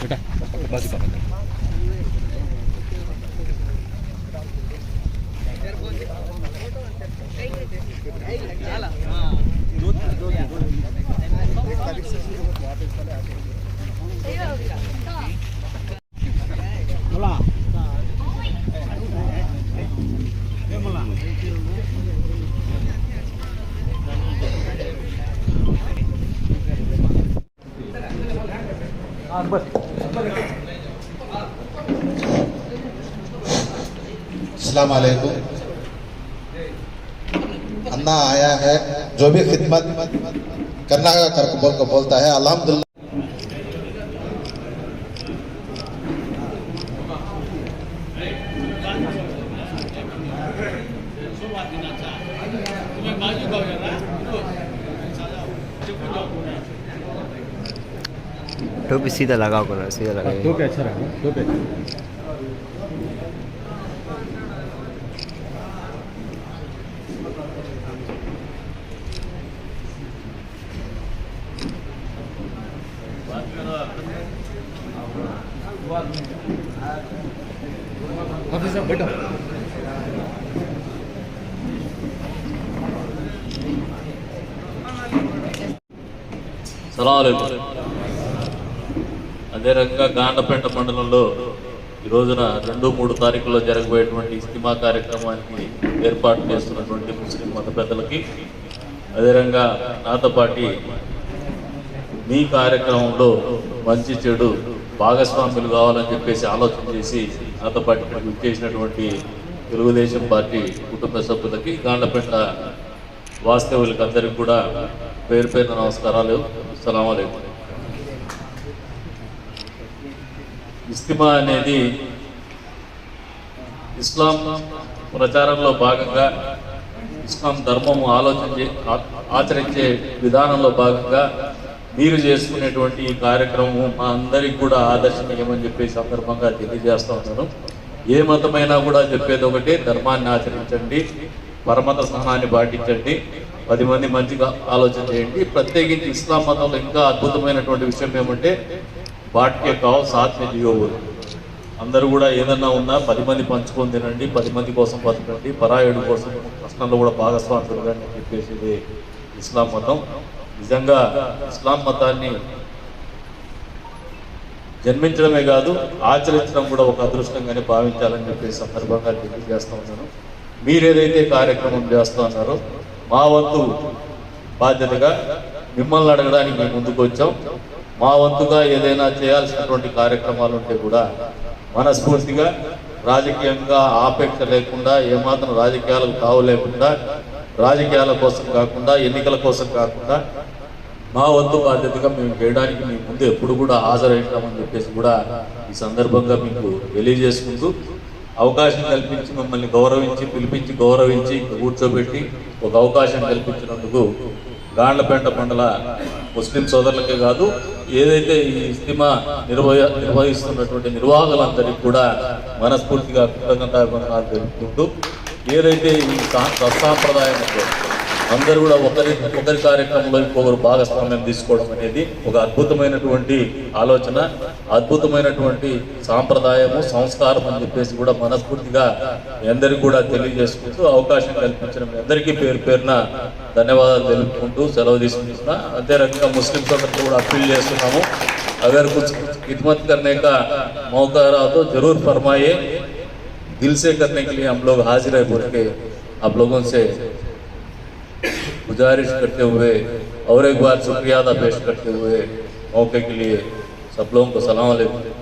बेटा बस का अस्सलाम वालेकुम अन्ना आया है जो भी खिदमत करना कर बोल को बोलता है अल्हम्दुलिल्लाह टोपी सीधा लगाओ करो सीधा लगाइए दो पे अच्छा रहा दो అదే రకంగా గాండపేట మండలంలో ఈ రోజున రెండు మూడు తారీఖుల్లో జరగబోయేటువంటి ఇస్తిమా కార్యక్రమానికి ఏర్పాటు చేస్తున్నటువంటి ముస్లిం మత పెద్దలకి రకంగా నాతో పాటి మీ కార్యక్రమంలో మంచి చెడు భాగస్వాములు కావాలని చెప్పేసి ఆలోచన చేసి నాతో పాటు మనకు చేసినటువంటి తెలుగుదేశం పార్టీ కుటుంబ సభ్యులకి గాండ్లపేట వాస్తవులకి అందరికీ కూడా పేరు పేరున నమస్కారాలు. అస్సలం ఇస్తిమా అనేది ఇస్లాం ప్రచారంలో భాగంగా ఇస్లాం ధర్మము ఆలోచించే ఆచరించే విధానంలో భాగంగా మీరు చేసుకునేటువంటి ఈ కార్యక్రమం మా అందరికి కూడా ఆదర్శనీయమని చెప్పి సందర్భంగా తెలియజేస్తా ఉన్నాను. ఏ మతమైనా కూడా చెప్పేది ఒకటి ధర్మాన్ని ఆచరించండి పరమత సహనాన్ని పాటించండి పది మంది మంచిగా ఆలోచన చేయండి. ప్రత్యేకించి ఇస్లాం మతంలో ఇంకా అద్భుతమైనటువంటి విషయం ఏమంటే బాట్కే కావు సాత్య జియోవులు అందరూ కూడా ఏదన్నా ఉన్నా పది మంది పంచుకొని తినండి పది మంది కోసం బతకండి పరాయుడు కోసం ప్రశ్నల్లో కూడా భాగస్వామి అని చెప్పేసి ఇది ఇస్లాం మతం. నిజంగా ఇస్లాం మతాన్ని జన్మించడమే కాదు ఆచరించడం కూడా ఒక అదృష్టంగానే భావించాలని చెప్పి సందర్భంగా తెలియజేస్తా ఉన్నాను. మీరేదైతే కార్యక్రమం చేస్తా ఉన్నారో మా వంతు బాధ్యతగా మిమ్మల్ని అడగడానికి మేము ముందుకు వచ్చాం. మా వంతుగా ఏదైనా చేయాల్సినటువంటి కార్యక్రమాలు ఉంటే కూడా మనస్ఫూర్తిగా రాజకీయంగా ఆపేక్ష లేకుండా ఏమాత్రం రాజకీయాలకు తావు లేకుండా రాజకీయాల కోసం కాకుండా ఎన్నికల కోసం కాకుండా మా వంతు బాధ్యతగా మేము చేయడానికి మీ ముందు ఎప్పుడు కూడా హాజరైంటామని చెప్పేసి కూడా ఈ సందర్భంగా మీకు తెలియజేసుకుంటూ అవకాశం కల్పించి మమ్మల్ని గౌరవించి పిలిపించి గౌరవించి కూర్చోబెట్టి ఒక అవకాశం కల్పించినందుకు గాండ్లపేట మండల ముస్లిం సోదరులకే కాదు ఏదైతే ఈ ఇస్తిమా నిర్వహ నిర్వహిస్తున్నటువంటి నిర్వాహకులందరికీ కూడా మనస్ఫూర్తిగా కృతజ్ఞతాభివందనాలు తెలుపుకుంటూ ఏదైతే ఈ సా- సత్సాంప్రదాయం అందరూ కూడా ఒకరి ఒకరి కార్యక్రమంలో ఇంకొకరు భాగస్వామ్యం తీసుకోవడం అనేది ఒక అద్భుతమైనటువంటి ఆలోచన అద్భుతమైనటువంటి సాంప్రదాయము సంస్కారం అని చెప్పేసి కూడా మనస్ఫూర్తిగా మీ అందరికీ కూడా తెలియజేసుకుంటూ అవకాశం కల్పించిన మీ అందరికీ పేరు పేరున ధన్యవాదాలు తెలుపుకుంటూ సెలవు తీసుకుంటున్నా అదే రకంగా ముస్లిం సోదరులు కూడా అప్పీల్ చేస్తున్నాము अगर कुछ खिदमत करने का मौका रहा तो जरूर फरमाइए दिल से करने के लिए हम लोग हाजिर है बोल के आप लोगों से गुजारिश करते हुए और एक बार शुक्रिया अदा पेश करते हुए मौके के लिए सब लोगों को सलाम